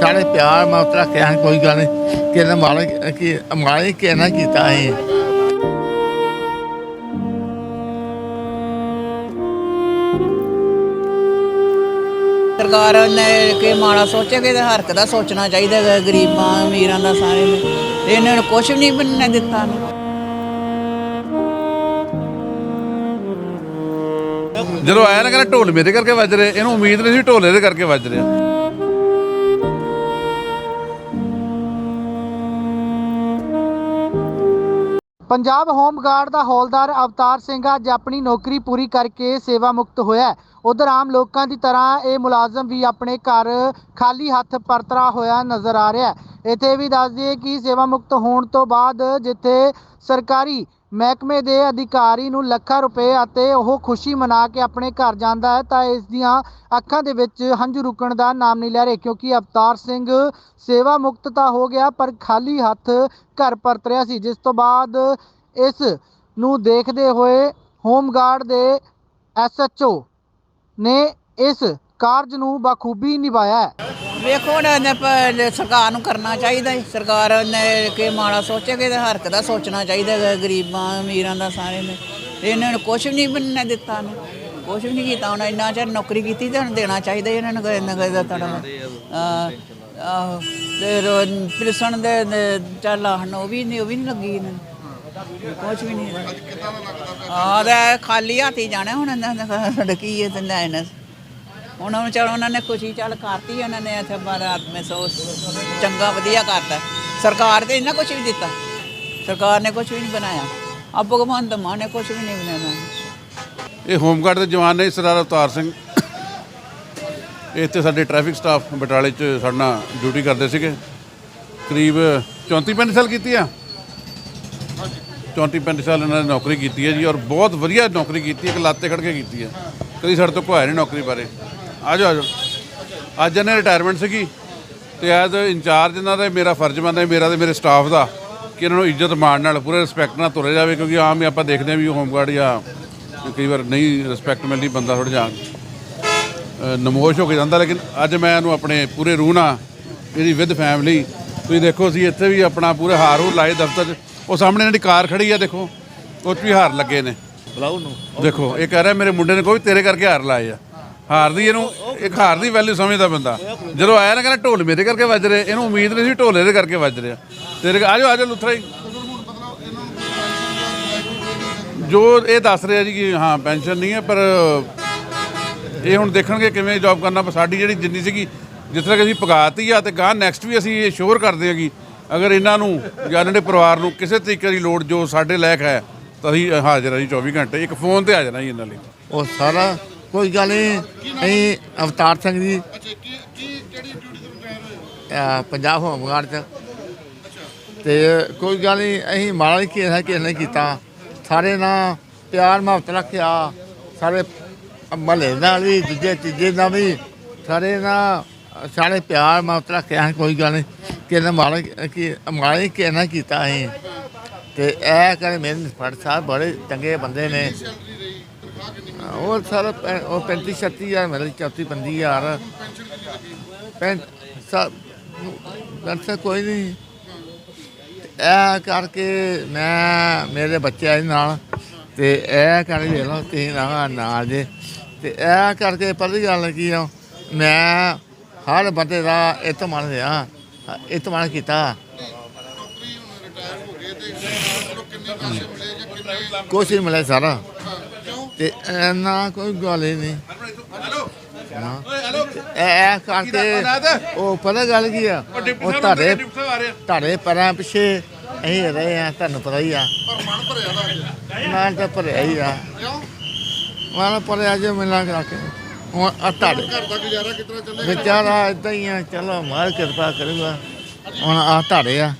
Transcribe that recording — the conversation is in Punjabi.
ਸਾਰੇ ਪਿਆਰ ਮਤ ਰੱਖਿਆ ਕੋਈ ਗੱਲ ਨਹੀਂ। ਕਿ ਨਾ ਮਾਰੇ ਕਿ ਮਾਰੇ ਕਿ ਨਾ ਕੀਤਾ ਹੈ ਸਰਕਾਰ ਨੇ ਕਿ ਮਾੜਾ ਸੋਚੇਗੇ ਤੇ ਹਰਕ ਦਾ ਸੋਚਣਾ ਚਾਹੀਦਾ ਹੈ ਗਰੀਬਾਂ ਅਮੀਰਾਂ ਦਾ ਸਾਰੇ ਨੇ। ਤੇ ਇਹਨਾਂ ਨੂੰ ਕੁਝ ਵੀ ਨਹੀਂ ਬਣਨੇ ਦਿੱਤਾ। ਨੇ ਜਦੋਂ ਆਇਆ ਨਾ ਕਹਿੰਦਾ ਢੋਲ ਮੇਰੇ ਕਰਕੇ ਵੱਜ ਰਹੇ ਇਹਨੂੰ ਉਮੀਦ ਨਹੀਂ ਸੀ ਢੋਲ ਇਹਦੇ ਕਰਕੇ ਵੱਜ ਰਿਹਾ। ਪੰਜਾਬ ਹੋਮ ਗਾਰਡ ਦਾ ਹੌਲਦਾਰ ਅਵਤਾਰ ਸਿੰਘ ਅੱਜ ਆਪਣੀ ਨੌਕਰੀ ਪੂਰੀ ਕਰਕੇ ਸੇਵਾ ਮੁਕਤ ਹੋਇਆ ਉਧਰ ਆਮ ਲੋਕਾਂ ਦੀ ਤਰ੍ਹਾਂ ਇਹ ਮੁਲਾਜ਼ਮ ਵੀ ਆਪਣੇ ਘਰ ਖਾਲੀ ਹੱਥ ਪਰਤਰਾ ਹੋਇਆ ਨਜ਼ਰ ਆ ਰਿਹਾ ਹੈ। ਇੱਥੇ ਵੀ ਦੱਸ ਦਈਏ ਕਿ ਸੇਵਾ ਮੁਕਤ ਹੋਣ ਤੋਂ ਬਾਅਦ ਜਿੱਥੇ ਸਰਕਾਰੀ ਮਹਿਕਮੇ ਦੇ ਅਧਿਕਾਰੀ ਨੂੰ ਲੱਖਾਂ ਰੁਪਏ ਅਤੇ ਉਹ ਖੁਸ਼ੀ ਮਨਾ ਕੇ ਆਪਣੇ ਘਰ ਜਾਂਦਾ ਹੈ, ਤਾਂ ਇਸ ਦੀਆਂ ਅੱਖਾਂ ਦੇ ਵਿੱਚ ਹੰਝੂ ਰੁਕਣ ਦਾ ਨਾਮ ਨਹੀਂ ਲੈ ਰਹੇ, ਕਿਉਂਕਿ ਅਵਤਾਰ ਸਿੰਘ ਸੇਵਾ ਮੁਕਤ ਤਾਂ ਹੋ ਗਿਆ, ਪਰ ਖਾਲੀ ਹੱਥ ਘਰ ਪਰਤ ਰਿਹਾ ਸੀ। ਜਿਸ ਤੋਂ ਬਾਅਦ ਇਸ ਨੂੰ ਦੇਖਦੇ ਹੋਏ ਹੋਮਗਾਰਡ ਦੇ ਐਸਐਚਓ ਨੇ ਇਸ ਕਾਰਜ ਨੂੰ ਬਖੂਬੀ ਨਿਭਾਇਆ ਹੈ। ਵੇਖੋ ਹੁਣ ਇਹਨੇ ਪ- ਸਰਕਾਰ ਨੂੰ ਕਰਨਾ ਚਾਹੀਦਾ ਹੈ ਸਰਕਾਰ ਨੇ ਕਿ ਮਾੜਾ ਸੋਚੇਗੇ ਤੇ ਹਰਕ ਦਾ ਸੋਚਣਾ ਚਾਹੀਦਾ ਹੈ ਗਰੀਬਾਂ, ਅਮੀਰਾਂ ਦਾ ਸਾਰੇ ਨੇ। ਤੇ ਇਹਨਾਂ ਨੂੰ ਕੁਝ ਵੀ ਨਹੀਂ ਬਣਨੇ ਦਿੱਤਾ ਨੇ ਕੁਝ ਵੀ ਨਹੀਂ ਕੀਤਾ ਹੁਣ ਇੰਨਾ ਚਿਰ ਨੌਕਰੀ ਕੀਤੀ ਤੇ ਹੁਣ ਦੇਣਾ ਚਾਹੀਦਾ ਇਹਨਾਂ ਨੂੰ ਕੋਈ ਨਾ ਕੋਈ ਦਾ ਤੜਾ ਆਹ ਤੇ ਪ੍ਰਿਸਣ ਦੇ ਦੇ ਚੱਲ ਹਨ ਉਹ ਵੀ ਨਹੀਂ, ਉਹ ਵੀ ਨਹੀਂ ਲੱਗੀ ਇਹਨਾਂ ਨੂੰ। ਕੁਝ ਵੀ ਨਹੀਂ। ਆ, ਤੇ ਖਾਲੀ ਹੱਥ ਹੀ ਜਾਣਾ ਹੁਣ ਇਹਨਾਂ ਦਾ। ਸਾਡਾ ਕੀ ਹੈ, ਤੇ ਲੈਣਾ ਉਹਨਾਂ ਨੂੰ ਚਲ ਉਹਨਾਂ ਨੇ ਖੁਸ਼ੀ ਚੱਲ ਕਰਤੀ, ਉਹਨਾਂ ਨੇ ਇੱਥੇ ਬਾਰਾਤ ਮੇ ਸੋ ਚੰਗਾ ਵਧੀਆ ਕਰਤਾ। ਸਰਕਾਰ ਤੇ ਇਹਨਾਂ ਕੁਝ ਵੀ ਦਿੱਤਾ। ਸਰਕਾਰ ਨੇ ਕੁਝ ਵੀ ਨਹੀਂ ਬਣਾਇਆ। ਆ ਭਗਵੰਤ ਮਾਨ ਨੇ ਕੁਝ ਵੀ ਨਹੀਂ ਬਣਾਇਆ। ਇਹ ਹੋਮਗਾਰਡ ਦੇ ਜਵਾਨ ਨੇ ਸਰਦਾਰ ਅਵਤਾਰ ਸਿੰਘ। ਇੱਥੇ ਸਾਡੇ ਟ੍ਰੈਫਿਕ ਸਟਾਫ ਬਟਾਲੇ 'ਚ ਸਾਡੇ ਨਾਲ ਡਿਊਟੀ ਕਰਦੇ ਸੀਗੇ। ਕਰੀਬ 34 35 ਸਾਲ ਕੀਤੀ ਆ। 34 35 ਸਾਲ ਇਹਨਾਂ ਨੇ ਨੌਕਰੀ ਕੀਤੀ ਹੈ ਜੀ ਔਰ ਬਹੁਤ ਵਧੀਆ ਨੌਕਰੀ ਕੀਤੀ ਹੈ ਕਿ ਲਾਤੇ ਖੜ ਕੇ ਕੀਤੀ ਹੈ ਕਦੀ ਸਾਡੇ ਤੋਂ ਕੋਈ ਨਹੀਂ ਨੌਕਰੀ ਬਾਰੇ। ਆ ਜਾਓ ਆ ਜਾਓ ਅੱਜ ਇਹਨੇ ਰਿਟਾਇਰਮੈਂਟ ਸੀਗੀ ਤੇ ਐਜ਼ ਇੰਚਾਰਜ ਇਹਨਾਂ ਦਾ ਮੇਰਾ ਫਰਜ਼ ਬਣਦਾ ਹੈ ਮੇਰਾ ਤੇ ਮੇਰੇ ਸਟਾਫ ਦਾ ਕਿ ਇਹਨਾਂ ਨੂੰ ਇੱਜ਼ਤ ਮਾਣ ਨਾਲ ਪੂਰੇ ਰਿਸਪੈਕਟ ਨਾਲ ਤੁਰੇ ਜਾਵੇ ਕਿਉਂਕਿ ਆਮ ਹੀ ਆਪਾਂ ਦੇਖਦੇ ਹਾਂ ਵੀ ਹੋਮਗਾਰਡ ਜਾਂ ਕਈ ਵਾਰ ਨਹੀਂ ਰਿਸਪੈਕਟ ਮਿਲਦੀ ਬੰਦਾ ਥੋੜਾ ਅ, ਨਮੋਸ਼ ਹੋ ਕੇ ਜਾਂਦਾ ਲੇਕਿਨ ਅੱਜ ਮੈਂ ਇਹਨੂੰ ਆਪਣੇ ਪੂਰੇ ਰੂਹ ਨਾਲ ਇਹਦੀ ਵਿਦ ਫੈਮਿਲੀ ਤੁਸੀਂ ਦੇਖੋ ਅਸੀਂ ਇੱਥੇ ਵੀ ਆਪਣਾ ਪੂਰੇ ਹਾਰ ਹੂਰ ਲਾਏ ਦਫ਼ਤਰ 'ਚ ਉਹ ਸਾਹਮਣੇ ਇਹਨਾਂ ਦੀ ਕਾਰ ਖੜੀ ਆ ਦੇਖੋ ਉਹ 'ਚ ਵੀ ਹਾਰ ਲੱਗੇ ਨੇ। ਬਲਾਉ ਨੂੰ ਦੇਖੋ ਇਹ ਕਹਿ ਰਿਹਾ ਮੇਰੇ ਮੁੰਡੇ ਨੇ ਕੋਈ ਤੇਰੇ ਕਰਕੇ ਹਾਰ ਲਾਏ ਆ। ਹਾਰ ਦੀ ਇਹਨੂੰ, ਇੱਕ ਹਾਰ ਦੀ ਵੈਲਿਊ ਸਮਝਦਾ ਬੰਦਾ। ਜਦੋਂ ਆਇਆ ਨਾ, ਕਹਿੰਦਾ ਢੋਲ ਮੇਰੇ ਕਰਕੇ ਵੱਜ ਰਹੇ, ਇਹਨੂੰ ਉਮੀਦ ਨਹੀਂ ਸੀ ਢੋਲ ਇਹਦੇ ਕਰਕੇ ਵੱਜ ਰਿਹਾ ਤੇਰੇ ਆ ਜਾਓ, ਆ ਹੀ ਜੋ। ਇਹ ਦੱਸ ਰਿਹਾ ਜੀ ਕਿ ਹਾਂ ਪੈਨਸ਼ਨ ਨਹੀਂ ਹੈ, ਪਰ ਇਹ ਹੁਣ ਦੇਖਣਗੇ ਕਿਵੇਂ ਜੌਬ ਕਰਨਾ, ਪਰ ਸਾਡੀ ਜਿਹੜੀ ਜਿੰਨੀ ਸੀਗੀ, ਜਿਸ ਤਰ੍ਹਾਂ ਕਿ ਅਸੀਂ ਪਗਾਤੀ ਆ, ਤੇ ਗਾਂ ਨੈਕਸਟ ਵੀ ਅਸੀਂ ਇਹ ਸ਼ੋਰ ਕਰਦੇ ਹਾਂ ਕਿ ਅਗਰ ਇਹਨਾਂ ਨੂੰ ਜਾਂ ਇਹਨਾਂ ਦੇ ਪਰਿਵਾਰ ਨੂੰ ਕਿਸੇ ਤਰੀਕੇ ਦੀ ਲੋੜ, ਜੋ ਸਾਡੇ ਲਾਇਕ ਹੈ, ਤਾਂ ਅਸੀਂ ਹਾਜ਼ਰ ਹਾਂ ਜੀ 24 ਘੰਟੇ, ਇੱਕ ਫੋਨ ਤੇ ਆ ਜਾਣਾ ਜੀ ਇਹਨਾਂ ਲਈ। ਉਹ ਸਾਰਾ ਕੋਈ ਗੱਲ ਨਹੀਂ। ਅਸੀਂ ਅਵਤਾਰ ਸਿੰਘ ਜੀ। ਪੰਜਾਬ ਹੋਮਗਾਰਡ ਚ। ਤੇ ਕੋਈ ਗੱਲ ਨਹੀਂ ਅਸੀਂ ਮਾੜਾ ਨਹੀਂ ਕਿਸੇ ਕਿਸੇ ਨੇ ਕੀਤਾ। ਸਾਰੇ ਨਾਲ ਪਿਆਰ ਮੁਹੱਬਤ ਰੱਖਿਆ। ਸਾਰੇ ਮਹੱਲੇ ਨਾਲ ਵੀ ਦੂਜੇ ਤੀਜੇ ਨਾਲ ਵੀ। ਸਾਰੇ ਨਾਲ ਸਾਰੇ ਪਿਆਰ ਮੁਹੱਬਤ ਰੱਖਿਆ ਕੋਈ ਗੱਲ ਨਹੀਂ। ਕਿਸੇ ਨੇ ਮਾੜਾ ਕਿ ਮਾੜਾ ਕਿਸੇ ਨੇ ਕੀਤਾ ਅਸੀਂ। ਤੇ ਇਹ ਕਰੇ ਮੇਰੇ ਫੜ ਸਾਹਿਬ ਬੜੇ ਚੰਗੇ ਬੰਦੇ ਨੇ। ਉਹ ਸਾਰਾ, ਪੈ- ਉਹ 35 36 ਹਜ਼ਾਰ ਮੇਰੇ 34 35 ਹਜ਼ਾਰ। ਪੈਂ ਸਭ ਪੈਂਸਾ ਕੋਈ ਨਹੀਂ। ਇਹ ਕਰਕੇ ਮੈਂ, ਮੇਰੇ ਬੱਚੇ ਆਏ ਨਾਲ, ਤੇ ਇਹ ਕਰਕੇ ਵੇਖ ਲਓ, ਤੁਸੀਂ ਨਾਲ ਨਾਲ ਜੇ। ਤੇ ਇਹ ਕਰਕੇ ਪਹਿਲੀ ਗੱਲ ਕੀ ਆ, ਮੈਂ ਹਰ ਬੰਦੇ ਦਾ ਇਤਮਾਨ ਰਿਹਾ ਇਤਮਾਨ ਕੀਤਾ। ਕੁਛ ਨਹੀਂ ਮਿਲਿਆ ਸਾਰਾ। ਤੇ ਨਾ ਕੋਈ ਗੱਲ ਹੀ ਨਹੀਂ। ਨਾ। ਇਹ ਇਹ ਕਰਕੇ ਉਹ ਪਤਾ ਗੱਲ ਕੀ ਆ? ਉਹ ਤੁਹਾਡੇ ਤੁਹਾਡੇ ਪੈਰਾਂ ਪਿੱਛੇ ਅਸੀਂ ਰਹੇ ਆ ਤੁਹਾਨੂੰ ਪਤਾ ਹੀ ਆ। ਮਨ ਤਾਂ ਭਰਿਆ ਹੀ ਆ। ਮਨ ਭਰਿਆ ਜੇ ਮਿਲਾਂ ਕਰਾ ਕੇ। ਹੁਣ ਆ ਤੁਹਾਡੇ ਵਿਚਾਰਾ ਇਦਾਂ ਹੀ ਆ ਚਲੋ ਮਾਰ ਕਿਰਪਾ ਕਰੂਗਾ। ਹੁਣ ਆ ਤੁਹਾਡੇ ਆ।